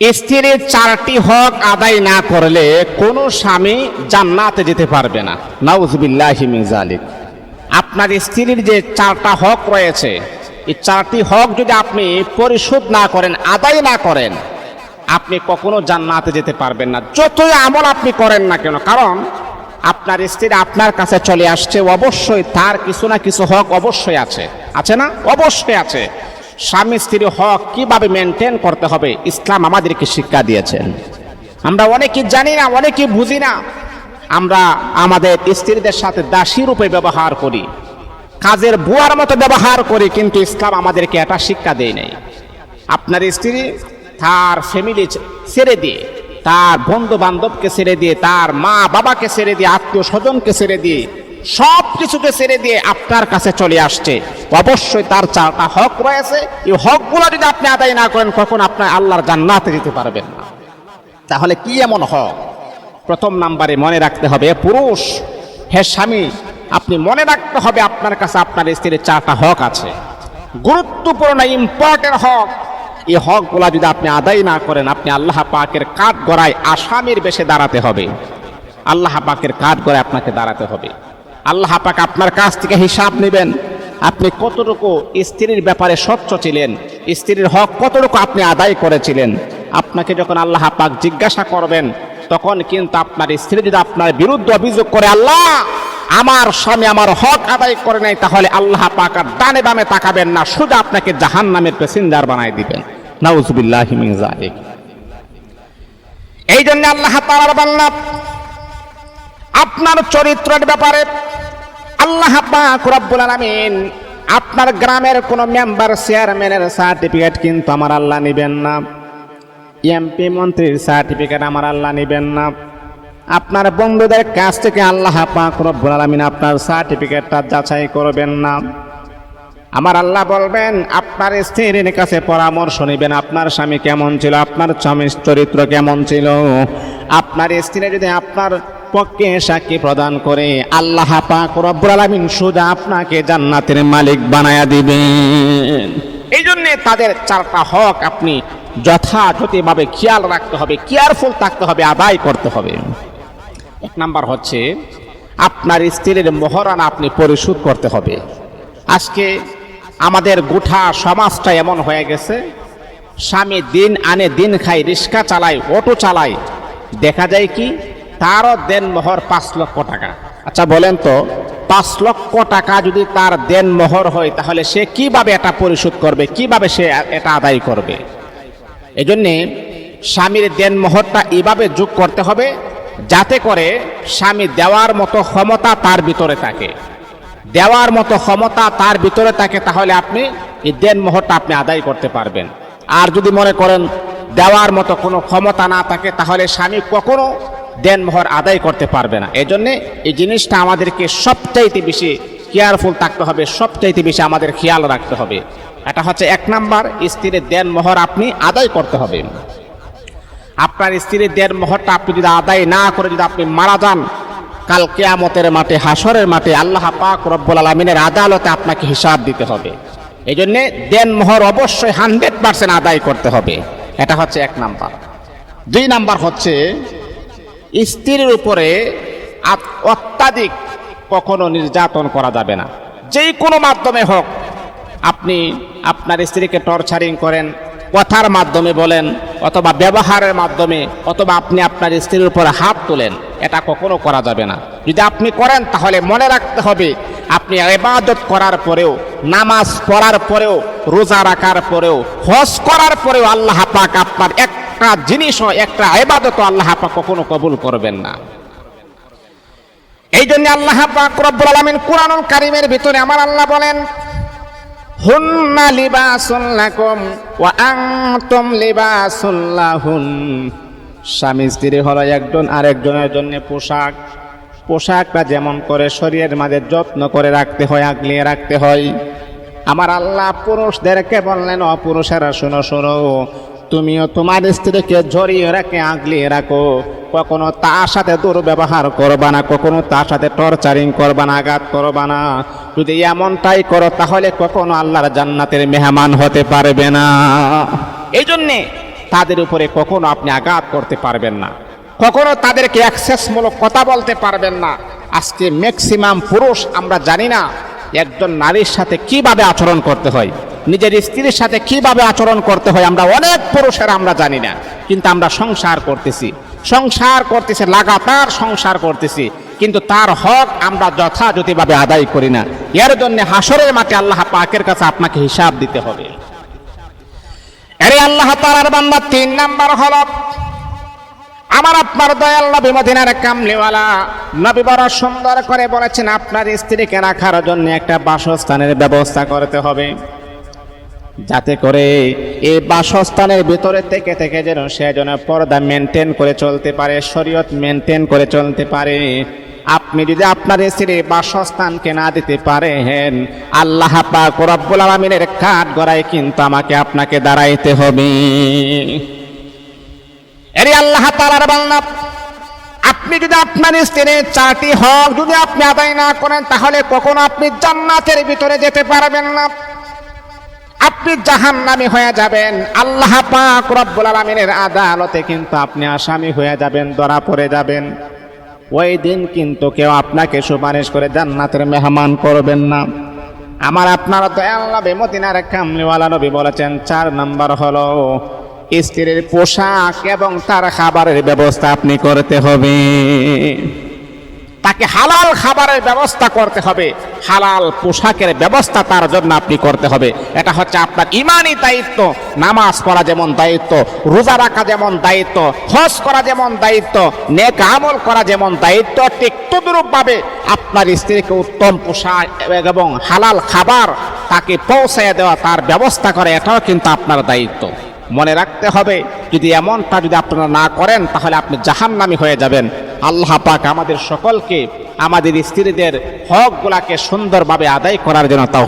স্ত্রীর চারটি হক আদায় না করলে কোনো স্বামী জান্নাতে যেতে পারবে না। নাউজবিল্লাহি মিন জালিক আপনার স্ত্রীর যে চারটা হক রয়েছে, এই চারটি হক যদি আপনি পরিশোধ না করেন, আদায় না করেন, আপনি কখনো জান্নাতে যেতে পারবেন না। যতই আমল আপনি করেন না কেন, কারণ আপনার স্ত্রী আপনার কাছে চলে আসছে, অবশ্যই তার কিছু না কিছু হক অবশ্যই আছে। আছে না? অবশ্যই আছে। স্বামী স্ত্রীর হক কীভাবে মেনটেন করতে হবে? ইসলাম আমাদেরকে শিক্ষা দিয়েছেন আমরা অনেকে জানি না, অনেকে বুঝি না। আমরা আমাদের স্ত্রীদের সাথে দাসী রূপে ব্যবহার করি। কাজের বুয়ার মতো ব্যবহার করি, কিন্তু ইসলাম আমাদেরকে এটা শিক্ষা দেয় নাই। আপনার স্ত্রী তার ফ্যামিলি ছেড়ে দিয়ে, তার বন্ধু বান্ধবকে ছেড়ে দিয়ে, তার মা বাবাকে ছেড়ে দিয়ে আত্মীয় স্বজনকে ছেড়ে দিয়ে সব কিছুকে ছেড়ে দিয়ে আপনার কাছে চলে আসছে। অবশ্যই তার চারটা হক রয়েছে। এই হকগুলো যদি আপনি আদায় না করেন, কখন আপনার আল্লাহর জান্নাতে যেতে পারবেন না। তাহলে কি এমন হক? প্রথম নাম্বারে মনে রাখতে হবে, পুরুষ হে স্বামী, আপনি মনে রাখতে হবে আপনার কাছে আপনার স্ত্রীর চারটা হক আছে। গুরুত্বপূর্ণ ইম্পর্টেন্ট হক। এই হকগুলা যদি আপনি আদায় না করেন, আপনি আল্লাহ পাকের কাঠ গড়ায় আসামির বেশে দাঁড়াতে হবে। আল্লাহ পাকের কাঠ গড়ায় আপনাকে দাঁড়াতে হবে। আল্লাহ পাক আপনার কাছ থেকে হিসাব নেবেন। আপনি কতটুকু স্ত্রীর ব্যাপারে স্বচ্ছ ছিলেন, স্ত্রীর হক কতটুকু আপনি আদায় করেছিলেন? আপনাকে যখন আল্লাহ পাক জিজ্ঞাসা করবেন, তখন কিন্তু আপনার স্ত্রী যদি আপনার বিরুদ্ধে অভিযোগ করে, আল্লাহ, আমার স্বামী আমার হক আদায় করে নাই, তাহলে আল্লাহ পাক আর ডানে বামে তাকাবেন না, সোজা আপনাকে জাহান নামের প্যাসেঞ্জার বানাই দিবেন। নাউজুবিল্লাহ এই জন্য আল্লাহ তাআলা বান্না আপনার চরিত্রের ব্যাপারে আল্লাহ পাক রব্বুল আলামিন আপনার গ্রামের কোন মেম্বার চেয়ারম্যানের সার্টিফিকেট কিন্তু আমার আল্লাহ নেবেন না। এমপি মন্ত্রীর সার্টিফিকেট আমার আল্লাহ নেবেন না। আপনার বন্ধুদের কাছ থেকে আল্লাহ পাক রব্বুল আলামিন আপনার সার্টিফিকেটটা যাচাই করবেন না। আমার আল্লাহ বলবেন, আপনার স্ত্রীর কাছে পরামর্শ নেবেন, আপনার স্বামী কেমন ছিল, আপনার স্বামীর চরিত্র কেমন ছিল। আপনার স্ত্রী যদি আপনার পক্ষে সাক্ষী প্রদান করে আল্লাহ পাক রব্বুল আলামিন সোজা আপনাকে জান্নাতের মালিক বানায়া দিবেন। এই জন্যে তাদের চারটা হক আপনি যথাযথভাবে খেয়াল রাখতে হবে, কেয়ারফুল থাকতে হবে, আদায় করতে হবে। এক নাম্বার হচ্ছে, আপনার স্ত্রীর মহরানা আপনি পরিশোধ করতে হবে। আজকে আমাদের গোটা সমাজটা এমন হয়ে গেছে, স্বামী দিন আনে দিন খায়, রিক্সা চালায়, অটো চালায়, দেখা যায় কি তারও দেন মোহর পাঁচ লক্ষ টাকা। আচ্ছা বলেন তো, পাঁচ লক্ষ টাকা যদি তার দেন মোহর হয়, তাহলে সে কীভাবে এটা পরিশোধ করবে? কীভাবে সে এটা আদায় করবে? এই জন্যে স্বামীর দেন মোহরটা এভাবে যোগ করতে হবে, যাতে করে স্বামী দেওয়ার মতো ক্ষমতা তার ভিতরে থাকে। দেওয়ার মতো ক্ষমতা তার ভিতরে থাকে, তাহলে আপনি এই দেন মোহরটা আপনি আদায় করতে পারবেন। আর যদি মনে করেন দেওয়ার মতো কোনো ক্ষমতা না থাকে, তাহলে স্বামী কখনো দেন মোহর আদায় করতে পারবে না। এই জন্যে এই জিনিসটা আমাদেরকে সবচাইতে বেশি কেয়ারফুল থাকতে হবে, সবচাইতে বেশি আমাদের খেয়াল রাখতে হবে। এটা হচ্ছে এক নাম্বার, স্ত্রীর দেন মোহর আপনি আদায় করতে হবে। আপনার স্ত্রীর দেন মোহরটা আপনি যদি আদায় না করে যদি আপনি মারা যান, কাল কেয়ামতের মাঠে হাসরের মাঠে আল্লাহ পাক রব্বুল আলমিনের আদালতে আপনাকে হিসাব দিতে হবে। এই জন্যে দেন মোহর অবশ্যই হান্ড্রেড পার্সেন্ট আদায় করতে হবে। এটা হচ্ছে এক নাম্বার। দুই নাম্বার হচ্ছে স্ত্রীর উপরে অত্যাধিক কখনো নির্যাতন করা যাবে না। যেই কোনো মাধ্যমে হোক, আপনি আপনার স্ত্রীকে টর্চারিং করেন, কথার মাধ্যমে বলেন, অথবা ব্যবহারের মাধ্যমে, অথবা আপনি আপনার স্ত্রীর উপরে হাত তোলেন, এটা কখনো করা যাবে না। যদি আপনি করেন, তাহলে মনে রাখতে হবে, আপনি এবাদত করার পরেও, নামাজ পড়ার পরেও, রোজা রাখার পরেও, হজ করার পরেও আল্লাহ পাক আপনার একটা জিনিসও একটা ইবাদত আল্লাহ পাক কখনো কবুল করবেন না। এই জন্য আল্লাহ পাক রব্বুল আলামিন কোরআনুল কারীমের ভিতরে আমার আল্লাহ বলেন, হুন্না লিবাসুল লাকুম ওয়া আনতুম লিবাসুল স্বামী স্ত্রী হলো একজন আরেকজনের জন্য পোশাক। পোশাকটা যেমন করে শরীরের মাঝে যত্ন করে রাখতে হয়, আগলিয়ে রাখতে হয়। আমার আল্লাহ পুরুষদেরকে বললেন, অপুরুষেরা শোনো শোনো তুমিও তোমার স্ত্রীকে জড়িয়ে রাখে আগলিয়ে রাখো। কখনো তার সাথে দুর্ব্যবহার করবা না, কখনো তার সাথে টর্চারিং করবা না, আঘাত করবা না। যদি এমনটাই করো, তাহলে কখনো আল্লাহর জান্নাতের মেহমান হতে পারবে না। এই জন্যে তাদের উপরে কখনো আপনি আঘাত করতে পারবেন না। কখনো তাদেরকে অ্যাক্সেসমূলক কথা বলতে পারবেন না। আজকে ম্যাক্সিমাম পুরুষ, আমরা জানি না একজন নারীর সাথে কীভাবে আচরণ করতে হয়। নিজের স্ত্রীর সাথে কীভাবে আচরণ করতে হয় আমরা অনেক পুরুষের আমরা জানি না, কিন্তু আমরা সংসার করতেছি। সংসার করতেছি, লাগাতার সংসার করতেছি, কিন্তু তার হক আমরা যথাযথভাবে আদায় করি না। এর জন্য হাসরের মাঠে আল্লাহ পাকের কাছে আপনাকে হিসাব দিতে হবে। আরে আল্লাহ তাআলার বান্দা, তিন নাম্বার হলো আমার আপনার দয়াল নবী মদিনার কামলিওয়ালা নবী বড় সুন্দর করে বলেছেন, আপনার স্ত্রীকে রাখার জন্য একটা বাসস্থানের ব্যবস্থা করতে হবে। যাতে করে এই বাসস্থানের ভিতরে থেকে থেকে যেন সে যেন পর্দা মেনটেন করে চলতে পারে, শরীয়ত মেনটেন করে চলতে পারে। আপনি যদি আপনার স্ত্রীর বাসস্থানকে না দিতে পারেন, আল্লাহ আলামিনের কাঠ গড়ায় কিন্তু আমাকে আপনাকে দাঁড়াইতে হবে। এরে আল্লাহ আপনি যদি আপনার স্ত্রীর চারটি হক যদি আপনি আদায় না করেন, তাহলে কখনো আপনি জান্নাতের ভিতরে যেতে পারবেন না। আপনি জাহান্নামী হয়ে যাবেন। আল্লাহ পাক রব্বুল আলামিনের আদালতে কিন্তু আপনি আসামি হয়ে যাবেন, ধরা পড়ে যাবেন। ওই দিন কিন্তু কেউ আপনাকে সুপারিশ করে জান্নাতের মেহমান করবেন না। আমার আপনারা তো নবী, মদিনার কামলিওয়ালা নবী বলেছেন, চার নাম্বার হলো স্ত্রীর পোশাক এবং তার খাবারের ব্যবস্থা আপনি করতে হবে। তাকে হালাল খাবারের ব্যবস্থা করতে হবে। হালাল পোশাকের ব্যবস্থা তার জন্য আপনি করতে হবে। এটা হচ্ছে আপনার ইমানই দায়িত্ব। নামাজ পড়া যেমন দায়িত্ব, রোজা রাখা যেমন দায়িত্ব, হজ করা যেমন দায়িত্ব, নেক আমল করা যেমন দায়িত্ব, ঠিক তদরূপভাবে আপনার স্ত্রীকে উত্তম পোশাক এবং হালাল খাবার তাকে পৌঁছায় দেওয়া, তার ব্যবস্থা করে, এটাও কিন্তু আপনার দায়িত্ব। মনে রাখতে হবে, যদি এমনটা যদি আপনারা না করেন, তাহলে আপনি জাহান্নামী হয়ে যাবেন। আল্লাহ পাক আমাদের সকলকে আমাদের স্ত্রীদের হকগুলাকে সুন্দরভাবে আদায় করার জন্য তাও